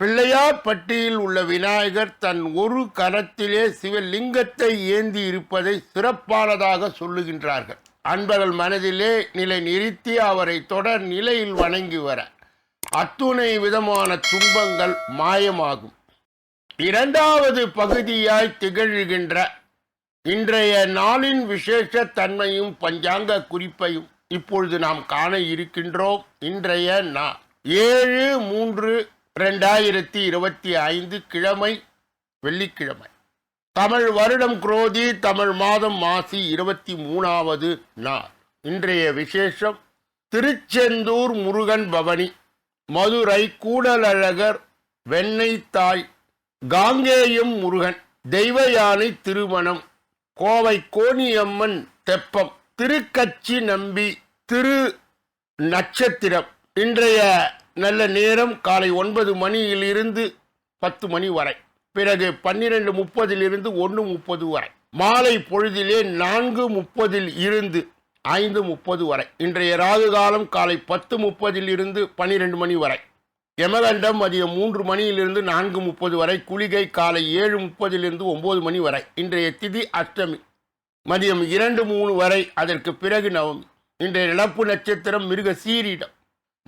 பிள்ளையார் பட்டியில் உள்ள விநாயகர் தன் ஒரு கரத்திலே சிவலிங்கத்தை ஏந்தி இருப்பதை சிறப்பானதாக சொல்லுகின்றார்கள். அன்பர்கள் மனதிலே நிலை நிறுத்தி அவரை தொடர் நிலையில் வணங்கி வர அத்துணை விதமான துன்பங்கள் மாயமாகும். இரண்டாவது பகுதியாய் திகழ்கின்ற இன்றைய நாளின் விசேஷ தன்மையும் பஞ்சாங்க குறிப்பையும் இப்பொழுது நாம் காண இருக்கின்றோம். இன்றைய நா ஏழு மூன்று ரெண்டாயிரத்தி இருபத்தி ஐந்து கிழமை வெள்ளிக்கிழமை. தமிழ் வருடம் குரோதி தமிழ் மாதம் மாசி இருபத்தி மூணாவது நாள். இன்றைய விசேஷம் திருச்செந்தூர் முருகன் பவனி மதுரை கூடலழகர் வெண்ணெய் தாய் காங்கேயம் முருகன் தெய்வயானை திருமணம் கோவை கோணியம்மன் தெப்பம் திருக்கச்சி நம்பி திரு நட்சத்திரம். இன்றைய நல்ல நேரம் காலை ஒன்பது மணியிலிருந்து பத்து மணி வரை. பிறகு பன்னிரெண்டு முப்பதிலிருந்து ஒன்று முப்பது வரை. மாலை பொழுதிலே நான்கு முப்பதில் இருந்து ஐந்து முப்பது வரை. இன்றைய ராகு காலம் காலை பத்து முப்பதில் இருந்து பன்னிரெண்டு மணி வரை. யமகண்டம் மதியம் மூன்று மணியிலிருந்து நான்கு முப்பது வரை. குளிகை காலை ஏழு முப்பதிலிருந்து ஒன்பது மணி வரை. இன்றைய திதி அஷ்டமி. மதியம் இரண்டு மூணு வரை. அதற்கு பிறகு நவமி. இன்றைய இழப்பு நட்சத்திரம் மிருக சீரிடம்.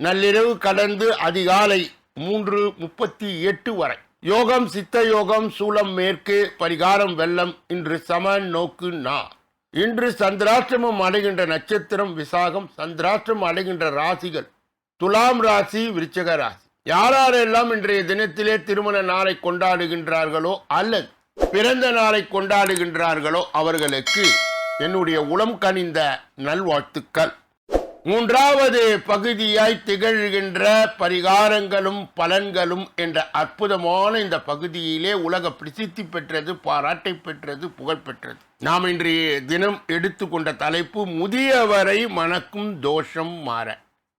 நள்ளிரவு கடந்து அதிகாலை மூன்று முப்பத்தி எட்டு வரை. யோகம் சித்த யோகம் சூலம் மேற்கு பரிகாரம் வெள்ளம் இன்று சம நோக்கு நா. இன்று சந்திராஷ்டிரமம் அடைகின்ற நட்சத்திரம் விசாகம் சந்திராஷ்டிரம் அடைகின்ற ராசிகள் துலாம் ராசி விருச்சக ராசி. யாரெல்லாம் இன்றைய தினத்திலே திருமண நாளை கொண்டாடுகின்றார்களோ அல்லது பிறந்த நாளை கொண்டாடுகின்றார்களோ அவர்களுக்கு என்னுடைய உளம் கனிந்த நல்வாழ்த்துக்கள். மூன்றாவது பகுதியாய் திகழ்கின்ற பரிகாரங்களும் பலன்களும் என்ற அற்புதமான இந்த பகுதியிலே உலக பிரசித்தி பெற்றது பாராட்டை பெற்றது புகழ் பெற்றது. நாம் இன்றைய தினம் எடுத்துக்கொண்ட தலைப்பு முதியவரை மணக்கும் தோஷம் மாற.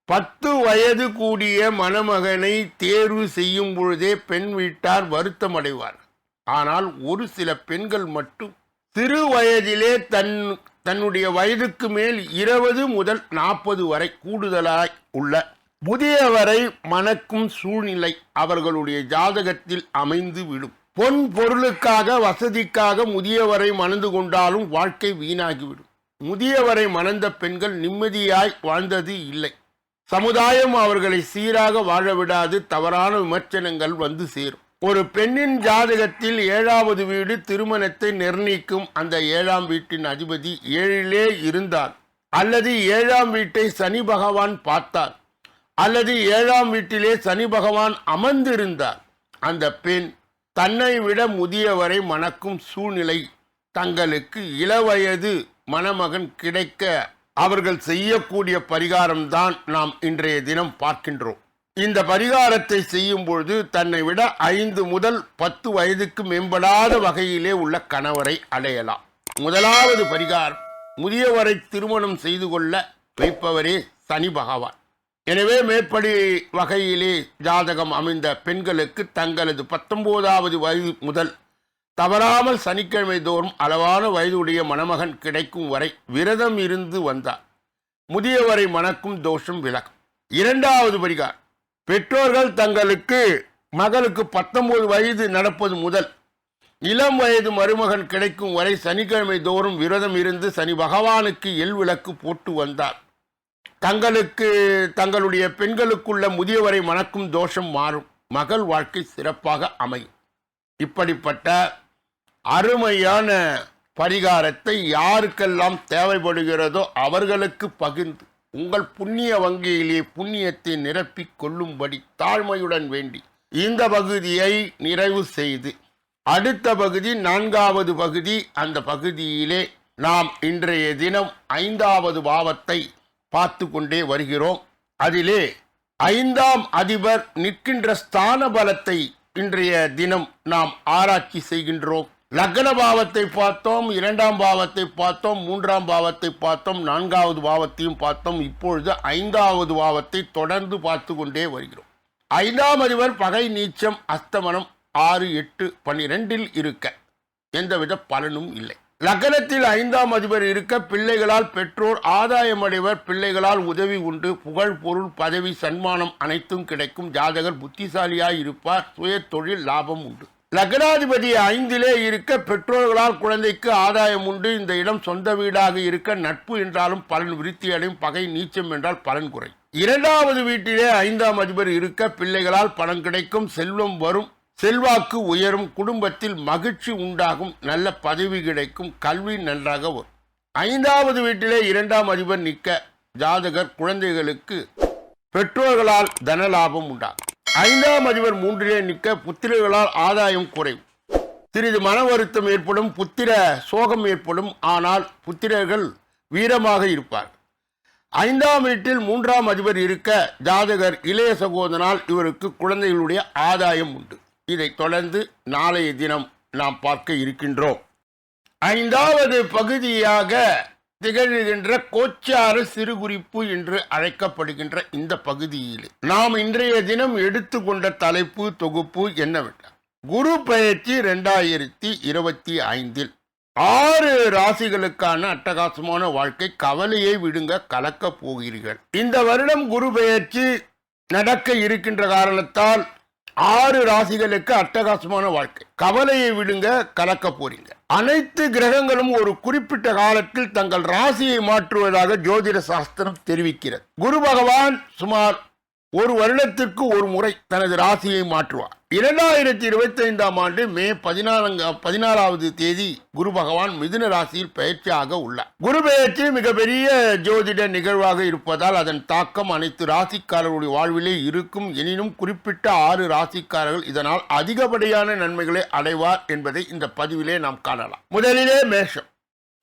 பத்து வயது கூடிய மணமகனை தேர்வு செய்யும் பொழுதே பெண் வீட்டார் வருத்தம் அடைவார் ஆனால் ஒரு சில பெண்கள் மட்டும் சிறு வயதிலே தன் தன்னுடைய வயதுக்கு மேல் இருபது முதல் நாற்பது வரை கூடுதலாய் உள்ள முதியவரை மணக்கும் சூழ்நிலை அவர்களுடைய ஜாதகத்தில் அமைந்து விடும். பொன் பொருளுக்காக வசதிக்காக முதியவரை மணந்து கொண்டாலும் வாழ்க்கை வீணாகிவிடும். முதியவரை மணந்த பெண்கள் நிம்மதியாய் வாழ்ந்தது இல்லை. சமுதாயம் அவர்களை சீராக வாழ விடாது தவறான விமர்சனங்கள் வந்து சேரும். ஒரு பெண்ணின் ஜாதகத்தில் ஏழாவது வீடு திருமணத்தை நிர்ணயிக்கும் அந்த ஏழாம் வீட்டின் அதிபதி ஏழிலே இருந்தார். அல்லது ஏழாம் வீட்டை சனி பகவான் பார்த்தார். அல்லது ஏழாம் வீட்டிலே சனி பகவான் அமர்ந்திருந்தார். அந்த பெண் தன்னை விட முதியவரை மணக்கும் சூழ்நிலை தங்களுக்கு இளவயது மணமகன் கிடைக்க அவர்கள் செய்யக்கூடிய பரிகாரம்தான் நாம் இன்றைய தினம் பார்க்கின்றோம். இந்த பரிகாரத்தை செய்யும் பொழுது தன்னை விட ஐந்து முதல் பத்து வயதுக்கு மேம்படாத வகையிலே உள்ள கணவரை அடையலாம். முதலாவது பரிகாரம் முதியவரை திருமணம் செய்து கொள்ள வைப்பவரே சனி பகவான். எனவே மேற்படி வகையிலே ஜாதகம் அமைந்த பெண்களுக்கு தங்களது பத்தொன்பதாவது வயது முதல் தவறாமல் சனிக்கிழமை தோறும் அளவான வயதுடைய மணமகன் கிடைக்கும் வரை விரதம் இருந்து வந்தார். முதியவரை மணக்கும் தோஷம் விலகும். இரண்டாவது பரிகாரம் பெற்றோர்கள் தங்களுக்கு மகளுக்கு பத்தொன்பது வயது நடப்பது முதல் இளம் வயது மருமகன் கிடைக்கும் வரை சனிக்கிழமை தோறும் விரதம் இருந்து சனி பகவானுக்கு எல் விளக்கு போட்டு வந்தார். தங்களுக்கு தங்களுடைய பெண்களுக்குள்ள முதியவரை மணக்கும் தோஷம் மாறும். மகள் வாழ்க்கை சிறப்பாக அமையும். இப்படிப்பட்ட அருமையான பரிகாரத்தை யாருக்கெல்லாம் தேவைப்படுகிறதோ அவர்களுக்கு பகிர்ந்து உங்கள் புண்ணிய வங்கியிலே புண்ணியத்தை நிரப்பிக் கொள்ளும்படி தாழ்மையுடன் வேண்டி. இந்த பகுதியை நிறைவு செய்து அடுத்த பகுதி நான்காவது பகுதி அந்த பகுதியிலே நாம் இன்றைய தினம் ஐந்தாவது பாவத்தை பார்த்து கொண்டே வருகிறோம். அதிலே ஐந்தாம் அதிபர் நிற்கின்ற ஸ்தான பலத்தை இன்றைய தினம் நாம் ஆராய்ச்சி செய்கின்றோம். லக்ன பாவத்தை பார்த்தோம் இரண்டாம் பாவத்தை பார்த்தோம் மூன்றாம் பாவத்தை பார்த்தோம் நான்காவது பாவத்தையும் பார்த்தோம். இப்பொழுது ஐந்தாவது பாவத்தை தொடர்ந்து பார்த்து கொண்டே வருகிறோம். ஐந்தாம் அதிபர் பகை நீச்சம் அஸ்தமனம் ஆறு எட்டு பன்னிரெண்டில் இருக்க எந்தவித பலனும் இல்லை. லக்னத்தில் ஐந்தாம் அதிபர் இருக்க பிள்ளைகளால் பெற்றோர் ஆதாயமடைவர் பிள்ளைகளால் உதவி உண்டு புகழ் பொருள் பதவி சன்மானம் அனைத்தும் கிடைக்கும் ஜாதகர் புத்திசாலியாய் இருப்பார் சுய தொழில் லாபம் உண்டு. லக்னாதிபதி ஐந்திலே இருக்க பெற்றோர்களால் குழந்தைக்கு ஆதாயம் உண்டு. இந்த இடம் சொந்த வீடாக இருக்க நட்பு என்றாலும் பலன் விருத்தி அடையும் பகை நீச்சம் என்றால் பலன் குறை. இரண்டாவது வீட்டிலே ஐந்தாம் அதிபர் இருக்க பிள்ளைகளால் பணம் கிடைக்கும் செல்வம் வரும் செல்வாக்கு உயரும் குடும்பத்தில் மகிழ்ச்சி உண்டாகும் நல்ல பதவி கிடைக்கும் கல்வி நன்றாக வரும். ஐந்தாவது வீட்டிலே இரண்டாம் அதிபர் நிற்க ஜாதகர் குழந்தைகளுக்கு பெற்றோர்களால் தனலாபம் உண்டாகும். ஐந்தாம் அதிபர் மூன்றிலே நிற்க புத்திரர்களால் ஆதாயம் குறையும். சிறிது மன வருத்தம் ஏற்படும் புத்திர சோகம் ஏற்படும் ஆனால் புத்திரர்கள் வீரமாக இருப்பார். ஐந்தாம் வீட்டில் மூன்றாம் அதிபர் இருக்க ஜாதகர் இளைய சகோதரனால் இவருக்கு குழந்தைகளுடைய ஆதாயம் உண்டு. இதை தொடர்ந்து நாளைய தினம் நாம் பார்க்க இருக்கின்றோம். ஐந்தாவது பகுதியாக திகழ்கின்ற கோச்சார சிறுகுறிப்பு என்று அழைக்கப்படுகின்ற இந்த பகுதியில் நாம் இன்றைய தினம் எடுத்துக்கொண்ட தலைப்பு தொகுப்பு என்னவென்றால் குரு பயிற்சி ரெண்டாயிரத்தி இருபத்தி ஐந்தில் ஆறு ராசிகளுக்கான அட்டகாசமான வாழ்க்கை கவலையை விடுங்க கலக்க போகிறீர்கள். இந்த வருடம் குரு பெயர்ச்சி நடக்க இருக்கின்ற காரணத்தால் ஆறு ராசிகளுக்கு அட்டகாசமான வாழ்க்கை. கவலையை விடுங்க கலக்க போறீங்க. அனைத்து கிரகங்களும் ஒரு குறிப்பிட்ட காலத்தில் தங்கள் ராசியை மாற்றுவதாக ஜோதிட சாஸ்திரம் தெரிவிக்கிறது. குரு பகவான் சுமார் ஒரு வருடத்திற்கு ஒரு முறை தனது ராசியை மாற்றுவார். இரண்டாயிரத்தி இருபத்தி ஐந்தாம் ஆண்டு மே பதினாலங்க பதினாலாவது தேதி குரு பகவான் மிதுன ராசியில் பயிற்சியாக உள்ளார். குரு பெயர்ச்சி மிகப்பெரிய ஜோதிட நிகழ்வாக இருப்பதால் அதன் தாக்கம் அனைத்து ராசிக்காரர்களுடைய வாழ்விலே இருக்கும். எனினும் குறிப்பிட்ட ஆறு ராசிக்காரர்கள் இதனால் அதிகப்படியான நன்மைகளை அடைவார் என்பதை இந்த பதிவிலே நாம் காணலாம். முதலிலே மேஷம்.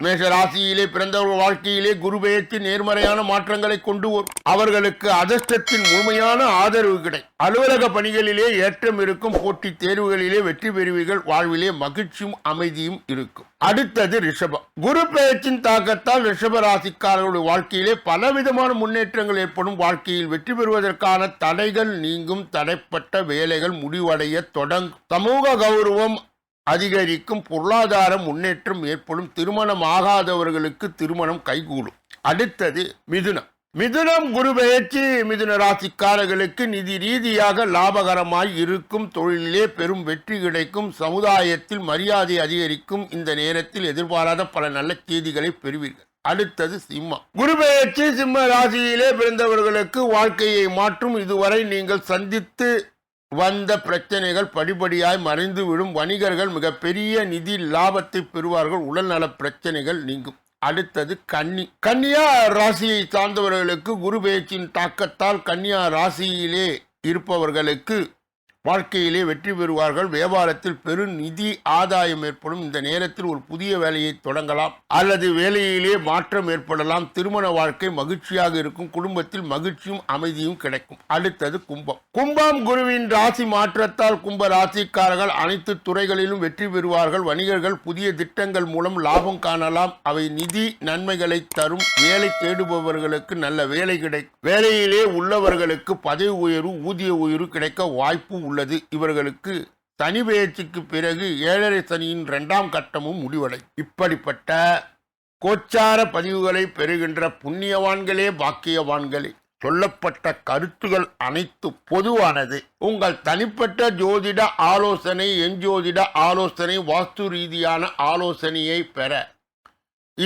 மேஷ ராசியிலே பிறந்தவர்கள் வாழ்க்கையிலே குரு பெயர்ச்சி நேர்மறையான மாற்றங்களை கொண்டு வரும். அவர்களுக்கு அதிர்ஷ்டத்தின் முழுமையான ஆதரவு கிடை அலுவலக பணிகளிலே ஏற்றம் இருக்கும் போட்டித் தேர்வுகளிலே வெற்றி பெறுவீர்கள். வாழ்விலே மகிழ்ச்சியும் அமைதியும் இருக்கும். அடுத்தது ரிஷபம். குரு பெயர்ச்சியின் தாக்கத்தால் ரிஷப ராசிக்காரர்களுடைய வாழ்க்கையிலே பலவிதமான முன்னேற்றங்கள் ஏற்படும். வாழ்க்கையில் வெற்றி பெறுவதற்கான தடைகள் நீங்கும். தடைப்பட்ட வேலைகள் முடிவடைய தொடங்கும். சமூக கௌரவம் அதிகரிக்கும் பொருளாதார முன்னேற்றம் ஏற்படும் திருமணம் ஆகாதவர்களுக்கு திருமணம் கைகூடும். அடுத்தது மிதுனம். மிதுனம் குரு பெயர்ச்சி மிதுன ராசிக்காரர்களுக்கு நிதி ரீதியாக லாபகரமாய் இருக்கும் தொழிலிலே பெரும் வெற்றி கிடைக்கும் சமுதாயத்தில் மரியாதை அதிகரிக்கும் இந்த நேரத்தில் எதிர்பாராத பல நல்ல செய்திகளை பெறுவீர்கள். அடுத்தது சிம்மம். குரு பெயர்ச்சி சிம்ம ராசியிலே பிறந்தவர்களுக்கு வாழ்க்கையை மாற்றும். இதுவரை நீங்கள் சந்தித்து வந்த பிரச்சனைகள் படிப்படியாய் மறைந்து விடும் வணிகர்கள் மிகப்பெரிய நிதி லாபத்தை பெறுவார்கள். உடல்நல பிரச்சனைகள் நீங்கும். அடுத்தது கன்னி. கன்னியா ராசியை சார்ந்தவர்களுக்கு குரு பெயர்ச்சியின் தாக்கத்தால் கன்னியா ராசியிலே இருப்பவர்களுக்கு வாழ்க்கையிலே வெற்றி பெறுவார்கள். வியாபாரத்தில் பெரும் நிதி ஆதாயம் ஏற்படும். இந்த நேரத்தில் ஒரு புதிய வேலையை தொடங்கலாம். அல்லது வேலையிலே மாற்றம் ஏற்படலாம். திருமண வாழ்க்கை மகிழ்ச்சியாக இருக்கும். குடும்பத்தில் மகிழ்ச்சியும் அமைதியும் கிடைக்கும். அடுத்தது கும்பம். கும்பம் குருவின் ராசி மாற்றத்தால் கும்ப ராசிக்காரர்கள் அனைத்து துறைகளிலும் வெற்றி பெறுவார்கள். வணிகர்கள் புதிய திட்டங்கள் மூலம் லாபம் காணலாம். அவை நிதி நன்மைகளை தரும். வேலை தேடுபவர்களுக்கு நல்ல வேலை கிடைக்கும். வேலையிலே உள்ளவர்களுக்கு பதவி உயர்வு ஊதிய உயர்வு கிடைக்க வாய்ப்பு உள்ளது. இவர்களுக்கு சனி பெயர்ச்சிக்கு பிறகு ஏழரை சனியின் இரண்டாம் கட்டமும் முடிவடை. இப்படிப்பட்ட கோச்சார பதிவுகளை பெறுகின்ற புண்ணியவான்களே பாக்கியவான்களே சொல்லப்பட்ட கருத்துகள் அனைத்து பொதுவானது. உங்கள் தனிப்பட்ட ஜோதிட ஆலோசனை எஞ்சோதிட ஆலோசனை வாஸ்து ரீதியான ஆலோசனையை பெற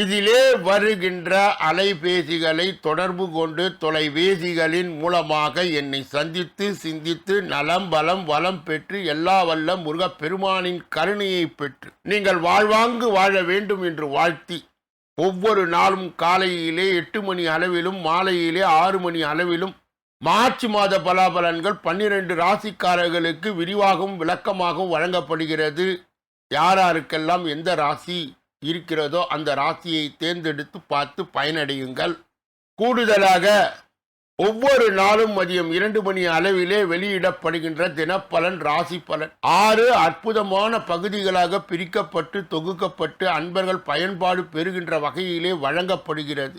இதிலே வருகின்ற அலைபேசிகளை தொடர்பு கொண்டு தொலைபேசிகளின் மூலமாக என்னை சந்தித்து சிந்தித்து நலம் பலம் வளம் பெற்று எல்லா வல்ல முருகப்பெருமானின் கருணையை பெற்று நீங்கள் வாழ்வாங்கு வாழ வேண்டும் என்று வாழ்த்தி ஒவ்வொரு நாளும் காலையிலே எட்டு மணி அளவிலும் மாலையிலே ஆறு மணி அளவிலும் மார்ச் மாத பலாபலன்கள் பன்னிரண்டு ராசிக்காரர்களுக்கு விரிவாகவும் விளக்கமாகவும் வழங்கப்படுகிறது. யாராருக்கெல்லாம் எந்த ராசி இருக்கிறதோ அந்த ராசியை தேர்ந்தெடுத்து பார்த்து பயனடையுங்கள். கூடுதலாக ஒவ்வொரு நாளும் மதியம் இரண்டு மணி அளவிலே வெளியிடப்படுகின்ற தினப்பலன் ராசி பலன். ஆறு அற்புதமான பகுதிகளாக பிரிக்கப்பட்டு தொகுக்கப்பட்டு அன்பர்கள் பயன்பாடு பெறுகின்ற வகையிலே வழங்கப்படுகிறது.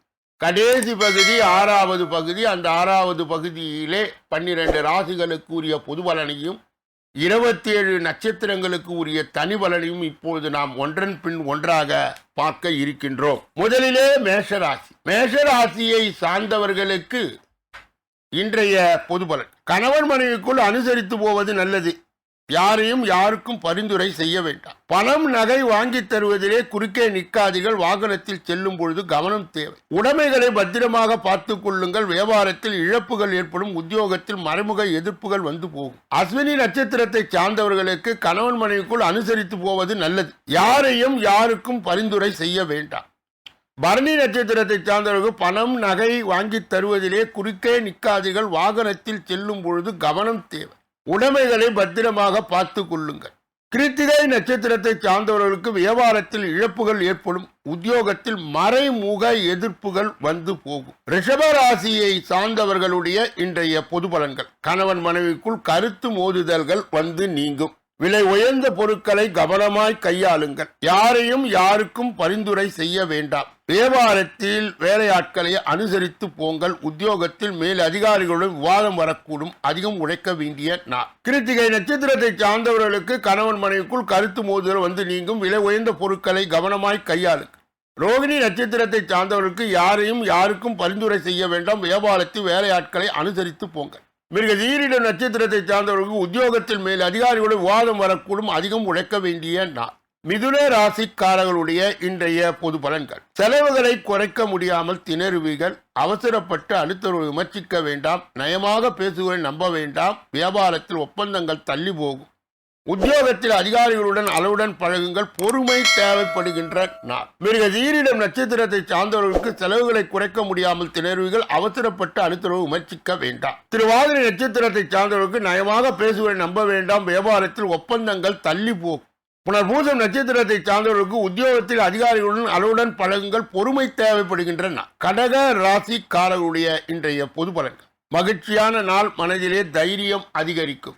கடைசி பகுதி ஆறாவது பகுதி அந்த ஆறாவது பகுதியிலே பன்னிரண்டு ராசிகளுக்கு உரிய பொது பலனையும் இருபத்தி ஏழு நட்சத்திரங்களுக்கு உரிய தனி பலனையும் இப்பொழுது நாம் ஒன்றன் பின் ஒன்றாக பார்க்க இருக்கின்றோம். முதலிலே மேஷராசி. மேஷராசியை சார்ந்தவர்களுக்கு இன்றைய பொது பலன். கணவன் மனைவிக்குள் அனுசரித்து போவது நல்லது. யாரையும் யாருக்கும் பரிந்துரை செய்ய வேண்டாம். பணம் நகை வாங்கித் தருவதிலே குறுக்கே நிற்காதீர்கள். வாகனத்தில் செல்லும் பொழுது கவனம் தேவை. உடைமைகளை பத்திரமாக பார்த்துக் கொள்ளுங்கள். வியாபாரத்தில் இழப்புகள் ஏற்படும். உத்தியோகத்தில் மறைமுக எதிர்ப்புகள் வந்து போகும். அஸ்வினி நட்சத்திரத்தை சார்ந்தவர்களுக்கு கணவன் மனைவிக்குள் அனுசரித்து போவது நல்லது. யாரையும் யாருக்கும் பரிந்துரை செய்ய வேண்டாம். பரணி நட்சத்திரத்தை சார்ந்தவர்கள் பணம் நகை வாங்கித் தருவதிலே குறுக்கே நிற்காதீர்கள். வாகனத்தில் செல்லும் பொழுது கவனம் தேவை. உடைமைகளை பத்திரமாக பார்த்து கொள்ளுங்கள். கிருத்திகை நட்சத்திரத்தை சார்ந்தவர்களுக்கு வியாபாரத்தில் இழப்புகள் ஏற்படும். உத்தியோகத்தில் மறைமுக எதிர்ப்புகள் வந்து போகும். ரிஷப ராசியை சார்ந்தவர்களுடைய இன்றைய பொது பலன்கள். கணவன் மனைவிக்குள் கருத்து மோதுதல்கள் வந்து நீங்கும். விலை உயர்ந்த பொருட்களை கவனமாய் கையாளுங்கள். யாரையும் யாருக்கும் பரிந்துரை செய்ய வேண்டாம். வியாபாரத்தில் வேலையாட்களை அனுசரித்து போங்கள். உத்தியோகத்தில் மேல் அதிகாரிகளுடன் விவாதம் வரக்கூடும். அதிகம் உழைக்க வேண்டிய நாள். கிருத்திகை நட்சத்திரத்தை சார்ந்தவர்களுக்கு கணவன் மனைவிக்குள் கருத்து மோதுதல் வந்து நீங்கும். விலை உயர்ந்த பொருட்களை கவனமாய் கையாளுங்கள். ரோகிணி நட்சத்திரத்தை சார்ந்தவர்களுக்கு யாரையும் யாருக்கும் பரிந்துரை செய்ய வேண்டாம். வியாபாரத்தில் வேலையாட்களை அனுசரித்து போங்கள். மிருக தீரிட நட்சத்திரத்தை சார்ந்தவர்களுக்கு உத்தியோகத்தில் மேல் அதிகாரிகளுடன் விவாதம் வரக்கூடும். அதிகம் உழைக்க வேண்டிய நாள். மிதுன ராசிக்காரர்களுடைய இன்றைய பொது பலன்கள். செலவுகளை குறைக்க முடியாமல் திணறுவீர்கள். அவசரப்பட்டு அடுத்தவர்கள் விமர்சிக்க வேண்டாம். நயமாக பேசுவதை நம்ப வேண்டாம். வியாபாரத்தில் ஒப்பந்தங்கள் தள்ளி போகும். உத்தியோகத்தில் அதிகாரிகளுடன் அளவுடன் பழகுங்கள். பொறுமை தேவைப்படுகின்ற நாள். மிருக தீரிடம் நட்சத்திரத்தை சார்ந்தவர்களுக்கு செலவுகளை குறைக்க முடியாமல் திணறுவீர்கள். அவசரப்பட்டு அடுத்தவர்கள் விமர்சிக்க வேண்டாம். திருவாதிரை நட்சத்திரத்தை சார்ந்தவர்களுக்கு நயமாக பேசுவதை நம்ப வேண்டாம். வியாபாரத்தில் ஒப்பந்தங்கள் தள்ளி போகும். புனர்பூசம் நட்சத்திரத்தை சார்ந்தவர்களுக்கு உத்தியோகத்தில் அதிகாரிகளுடன் அளவுடன் பழகுங்கள் பொறுமை தேவைப்படுகின்றன. கடக ராசிக்காரர்களுடைய இன்றைய பொது பலன்கள். மகிழ்ச்சியான நாள் மனதிலே தைரியம் அதிகரிக்கும்.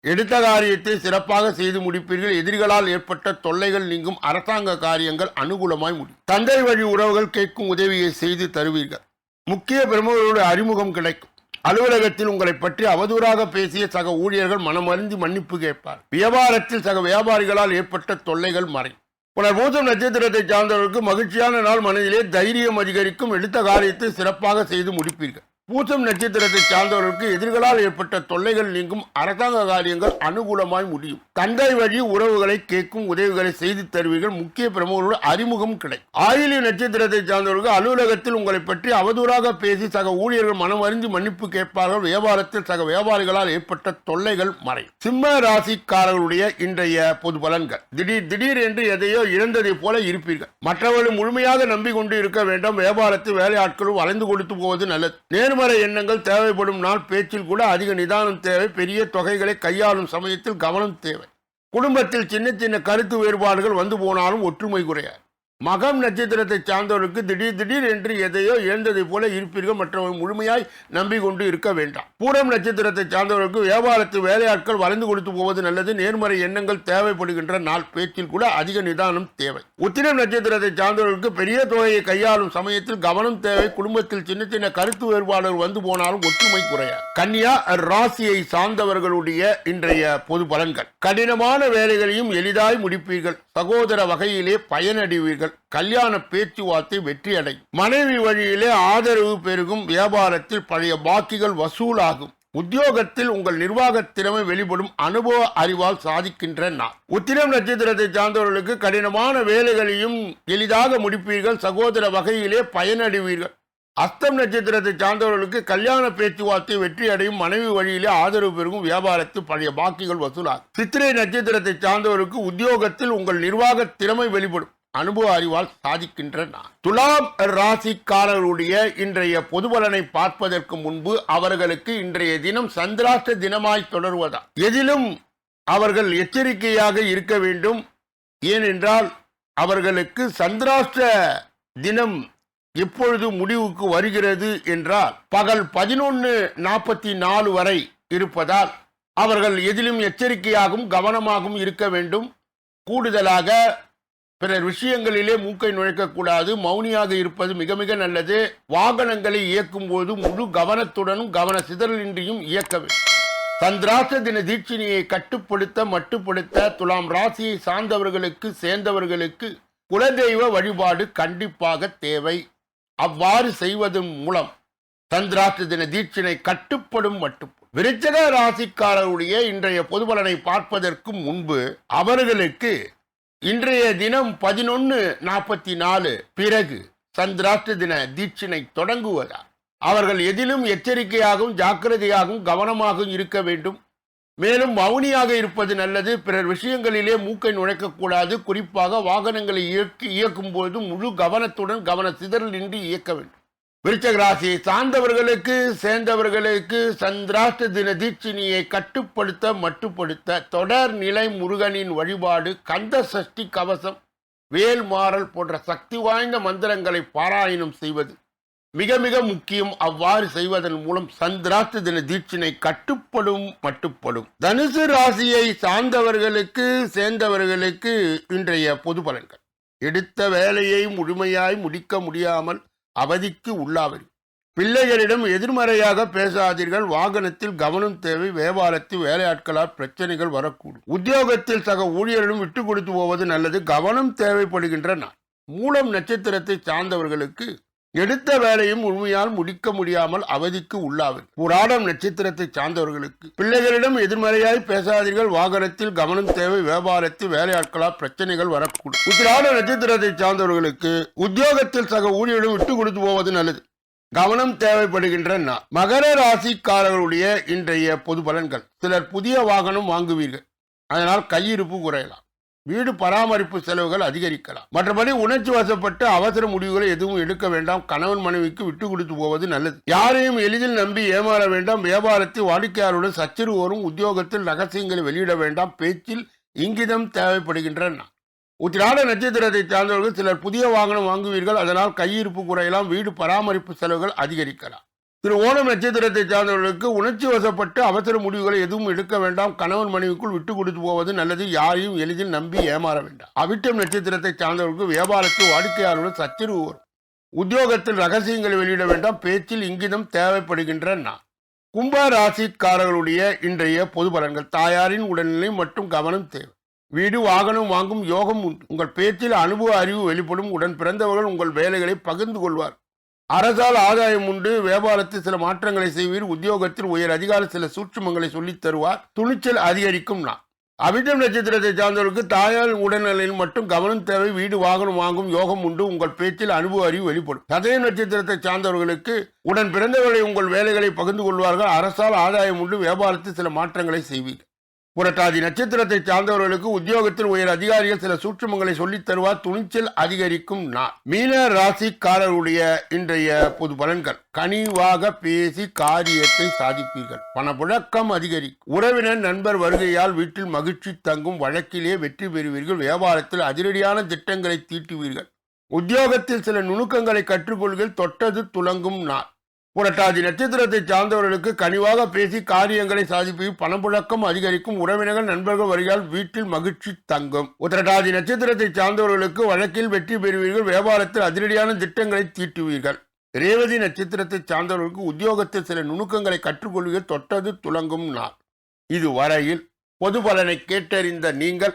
எடுத்த காரியத்தை சிறப்பாக செய்து முடிப்பீர்கள். எதிரிகளால் ஏற்பட்ட தொல்லைகள் நீங்கும். அரசாங்க காரியங்கள் அனுகூலமாய் முடியும். தந்தை வழி உறவுகள் கேட்கும் உதவியை செய்து தருவீர்கள். முக்கிய பிரமுகர்களுடைய அறிமுகம் கிடைக்கும். அலுவலகத்தில் உங்களை பற்றி அவதூறாக பேசிய சக ஊழியர்கள் மனமறிந்து மன்னிப்பு கேட்பார். வியாபாரத்தில் சக வியாபாரிகளால் ஏற்பட்ட தொல்லைகள் மறை. புனர் நட்சத்திரத்தை சார்ந்தவர்களுக்கு மகிழ்ச்சியான நாள் மனதிலே தைரியம் அதிகரிக்கும் எடுத்த காரியத்தை சிறப்பாக செய்து முடிப்பீர்கள். பூசம் நட்சத்திரத்தை சார்ந்தவர்களுக்கு எதிர்களால் ஏற்பட்ட தொல்லைகள் நீங்கும் அரசாங்க காரியங்கள் அனுகூலமாய் முடியும். தந்தை வழி உறவுகளை கேட்கும் உதவிகளை செய்து தருவீர்கள். முக்கிய பிரமுகர்களோடு அறிமுகம் கிடைக்கும். ஆயிலி நட்சத்திரத்தை சார்ந்தவர்களுக்கு அலுவலகத்தில் உங்களை பற்றி அவதூறாக பேசி சக ஊழியர்கள் மனம் அறிந்து மன்னிப்பு கேட்பார்கள். வியாபாரத்தில் சக வியாபாரிகளால் ஏற்பட்ட தொல்லைகள் மறை சிம்ம ராசிக்காரர்களுடைய இன்றைய பொது பலன்கள். திடீர் திடீர் என்று எதையோ இழந்ததைப் போல இருப்பீர்கள். மற்றவர்கள் முழுமையாக நம்பிக்கொண்டு இருக்க வேண்டாம். வியாபாரத்தில் வேலையாட்களும் வளைந்து கொடுத்து போவது நல்லது. நேர்மறை எண்ணங்கள் தேவைப்படும் நாள் பேச்சில் கூட அதிக நிதானம் தேவை. பெரிய தொகைகளை கையாளும் சமயத்தில் கவனம் தேவை. குடும்பத்தில் சின்ன சின்ன கருத்து வேறுபாடுகள் வந்து போனாலும் ஒற்றுமை குறையாது. மகம் நட்சத்திரத்தை சார்ந்தவருக்கு திடீர் திடீர் என்று எதையோ இழந்ததை போல இருப்பீர்கள் மற்றவர்கள் முழுமையாய் நம்பிக்கொண்டு இருக்க வேண்டாம். பூரம் நட்சத்திரத்தை சார்ந்தவருக்கு வியாபாரத்து வேலையாட்கள் வளைந்து கொடுத்து போவது நல்லது. நேர்மறை எண்ணங்கள் தேவைப்படுகின்ற நாள் பேச்சில் கூட அதிக நிதானம் தேவை. உத்திரம் நட்சத்திரத்தை சார்ந்தவர்களுக்கு பெரிய தொகையை கையாளும் சமயத்தில் கவனம் தேவை. குடும்பத்தில் சின்ன சின்ன கருத்து வேறுபாடுகள் வந்து போனாலும் ஒற்றுமை குறைய கன்னியா ராசியை சார்ந்தவர்களுடைய இன்றைய பொது பலன்கள். கடினமான வேலைகளையும் எளிதாய் முடிப்பீர்கள். சகோதர வகையிலே பயனடைவீர்கள். கல்யாண பேச்சுவார்த்தை வெற்றி அடையும் மனைவி வழியிலே ஆதரவு பெருகும் வியாபாரத்தில் பழைய பாக்கிகள் வசூலாகும். உத்தியோகத்தில் உங்கள் நிர்வாக திறமை வெளிப்படும் அனுபவ அறிவால் சாதிக்கின்ற நாள். உத்திரம் நட்சத்திரத்தை சார்ந்தவர்களுக்கு கடினமான வேலைகளையும் எளிதாக முடிப்பீர்கள். சகோதர வகையிலே பயனடைவீர்கள். அஸ்தம் நட்சத்திரத்தை சார்ந்தவர்களுக்கு கல்யாண பேச்சுவார்த்தை வெற்றி அடையும் மனைவி வழியிலே ஆதரவு பெருகும் வியாபாரத்தில் பழைய பாக்கிகள் வசூலாகும். சித்திரை நட்சத்திரத்தை சார்ந்தவர்களுக்கு உத்தியோகத்தில் உங்கள் நிர்வாக திறமை வெளிப்படும். அனுபவ அறிவால் சாதிக்கின்றன துலாம் ராசிக்காரர்களுடைய இன்றைய பொதுபலனை பார்ப்பதற்கு முன்பு அவர்களுக்கு இன்றைய தினம் சந்திராஷ்ட தினமாய் தொடர்வதா. எதிலும் அவர்கள் எச்சரிக்கையாக இருக்க வேண்டும். ஏனென்றால் அவர்களுக்கு சந்திராஷ்ட தினம் எப்பொழுது முடிவுக்கு வருகிறது என்றால் பகல் பதினொன்று நாற்பத்தி நாலு வரை இருப்பதால் அவர்கள் எதிலும் எச்சரிக்கையாகவும் கவனமாகவும் இருக்க வேண்டும். கூடுதலாக பிறர் விஷயங்களிலே மூக்கை நுழைக்கக்கூடாது மௌனியாக இருப்பது மிக மிக நல்லது. வாகனங்களை இயக்கும் போது முழு கவனத்துடனும் கவன சிதறலின்றியும் இயக்க சந்திராச தின தீட்சிணியை கட்டுப்படுத்த மட்டுப்படுத்த துலாம் ராசியை சார்ந்தவர்களுக்கு சேர்ந்தவர்களுக்கு குலதெய்வ வழிபாடு கண்டிப்பாக தேவை. அவ்வாறு செய்வதன் மூலம் சந்திராச தின தீட்சினை கட்டுப்படும் மட்டும். விருச்சக ராசிக்காரருடைய இன்றைய பொதுபலனை பார்ப்பதற்கு முன்பு அவர்களுக்கு இன்றைய தினம் பதினொன்று நாற்பத்தி நாலு பிறகு சந்திராஷ்ட தின தீட்சினை தொடங்குவதா? அவர்கள் எதிலும் எச்சரிக்கையாகவும் ஜாக்கிரதையாகவும் கவனமாகவும் இருக்க வேண்டும். மேலும் மௌனியாக இருப்பது நல்லது. பிறர் விஷயங்களிலே மூக்கை நுழைக்கக்கூடாது. குறிப்பாக வாகனங்களை இயக்கி இயக்கும் பொழுது முழு கவனத்துடன் கவன சிதறலின்றி இயக்க வேண்டும். விருச்சக ராசியை சார்ந்தவர்களுக்கு சேர்ந்தவர்களுக்கு சந்திராஷ்ட தின தீட்சினியை கட்டுப்படுத்த மட்டுப்படுத்த தொடர் நிலை முருகனின் வழிபாடு கந்த சஷ்டி கவசம் வேல்மாறல் போன்ற சக்தி வாய்ந்த மந்திரங்களை பாராயணம் செய்வது. மிக மிக முக்கியம் அவ்வாறு செய்வதன் மூலம் சந்திராஷ்ட தின தீட்சினை கட்டுப்படும் மட்டுப்படும். தனுசு ராசியை சார்ந்தவர்களுக்கு சேர்ந்தவர்களுக்கு இன்றைய பொது பலன்கள். எடுத்த வேலையை முழுமையாய் முடிக்க முடியாமல் அவதிக்கு உள்ளாவது. பிள்ளைகளிடம் எதிர்மறையாக பேசாதீர்கள். வாகனத்தில் கவனம் தேவை. வியாபாரத்தில் வேலையாட்களால் பிரச்சனைகள் வரக்கூடும். உத்தியோகத்தில் சக ஊழியரிடம் விட்டு கொடுத்து போவது நல்லது. கவனம் தேவைப்படுகின்ற நான் மூலம் நட்சத்திரத்தை சார்ந்தவர்களுக்கு எடுத்த வேலையும் உண்மையால் முடிக்க முடியாமல் அவதிக்கு உள்ளாவர் புராடம் நட்சத்திரத்தை சார்ந்தவர்களுக்கு. பிள்ளைகளிடம் எதிர்மறையாய் பேசாதீர்கள். வாகனத்தில் கவனம் தேவை. வியாபாரத்தில் வேலையாட்களால் பிரச்சனைகள் வரக்கூடும். உத்திராட நட்சத்திரத்தை சார்ந்தவர்களுக்கு உத்தியோகத்தில் சக ஊழியரிடம் விட்டு கொடுத்து போவது நல்லது. கவனம் தேவைப்படுகின்ற நாள் மகர ராசிக்காரர்களுடைய இன்றைய பொது பலன்கள். சிலர் புதிய வாகனம் வாங்குவீர்கள். அதனால் கையிருப்பு குறையலாம். வீடு பராமரிப்பு செலவுகள் அதிகரிக்கலாம். மற்றபடி உணர்ச்சி வசப்பட்டு அவசர முடிவுகளை எதுவும் எடுக்க வேண்டாம். கணவன் மனைவிக்கு விட்டு கொடுத்து போவது நல்லது. யாரையும் எளிதில் நம்பி ஏமாற வேண்டாம். வியாபாரத்தில் வாடிக்கையாளருடன் சச்சரவு வரும் உத்தியோகத்தில் ரகசியங்களை வெளியிட வேண்டாம். பேச்சில் இங்கிதம் தேவைப்படுகின்றன. உத்திராட நட்சத்திரத்தை சார்ந்தவர்கள் சிலர் புதிய வாகனம் வாங்குவீர்கள். அதனால் கையிருப்பு குறையலாம். வீடு பராமரிப்பு செலவுகள் அதிகரிக்கலாம். திரு ஓணம் நட்சத்திரத்தை சார்ந்தவர்களுக்கு உணர்ச்சி வசப்பட்டு அவசர முடிவுகளை எதுவும் எடுக்க வேண்டாம். கணவன் மனைவிக்குள் விட்டு கொடுத்து போவது நல்லது. யாரையும் எளிதில் நம்பி ஏமாற வேண்டாம். அவிட்டம் நட்சத்திரத்தை சார்ந்தவர்களுக்கு வியாபாரத்தில் வாடிக்கையாளர்கள் சச்சரவு வரும். உத்தியோகத்தில் ரகசியங்களை வெளியிட வேண்டாம். பேச்சில் இங்கிதம் தேவைப்படுகின்ற நான். கும்ப ராசிக்காரர்களுடைய இன்றைய பொது பலன்கள். தாயாரின் உடல்நிலை மற்றும் கவனம் தேவை. வீடு வாகனம் வாங்கும் யோகம் உண்டு. உங்கள் பேச்சில் அனுபவ அறிவு வெளிப்படும். உடன் பிறந்தவர்கள் உங்கள் வேலைகளை பகிர்ந்து கொள்வார் அரசால் ஆதாயம் உண்டு வியாபாரத்தில் சில மாற்றங்களை செய்வீர் உத்தியோகத்தில் உயர் அதிகார சில சூட்சுமங்களை சொல்லித் தருவார் துணிச்சல் அதிகரிக்கும் நான் அவிட்டம் நட்சத்திரத்தை சார்ந்தவர்களுக்கு தாயார் உடல்நிலையில் மட்டும் கவனம் தேவை வீடு வாகனம் வாங்கும் யோகம் உண்டு உங்கள் பேச்சில் அனுபவ அறிவு வெளிப்படும். சதய நட்சத்திரத்தை சார்ந்தவர்களுக்கு உடன் பிறந்தவர்களை உங்கள் வேலைகளை பகிர்ந்து கொள்வார்கள் அரசால் ஆதாயம் உண்டு வியாபாரத்தில் சில மாற்றங்களை செய்வீர்கள் புரட்டாதி நட்சத்திரத்தை சார்ந்தவர்களுக்கு உத்தியோகத்தில் உயர் அதிகாரிகள் சில சூற்றுமங்களை சொல்லித் தருவார். துணிச்சல் அதிகரிக்கும் நாள். மீன ராசிக்காரருடைய இன்றைய பொது பலன்கள். கனிவாக பேசி காரியத்தை சாதிப்பீர்கள். பணப்புழக்கம் அதிகரிக்கும். உறவினர் நண்பர் வருகையால் வீட்டில் மகிழ்ச்சி தங்கும். வழக்கிலே வெற்றி பெறுவீர்கள். வியாபாரத்தில் அதிரடியான திட்டங்களை தீட்டுவீர்கள். உத்தியோகத்தில் சில நுணுக்கங்களை கற்றுக்கொள்கில் தொட்டது துலங்கும் நாள். புரட்டாதி நட்சத்திரத்தை சார்ந்தவர்களுக்கு கனிவாக பேசி காரியங்களை சாதிப்பி பணப்புழக்கம் அதிகரிக்கும் உறவினர்கள் நண்பர்கள் வரியால் வீட்டில் மகிழ்ச்சி தங்கும். உத்திரட்டாதி நட்சத்திரத்தை சார்ந்தவர்களுக்கு வழக்கில் வெற்றி பெறுவீர்கள் வியாபாரத்தில் அதிரடியான திட்டங்களை தீட்டுவீர்கள். ரேவதி நட்சத்திரத்தை சார்ந்தவர்களுக்கு உத்தியோகத்தில் சில நுணுக்கங்களை கற்றுக்கொள்வீர்கள் தொட்டது துலங்கும் நாள். இதுவரையில் பொது பலனை கேட்டறிந்த நீங்கள்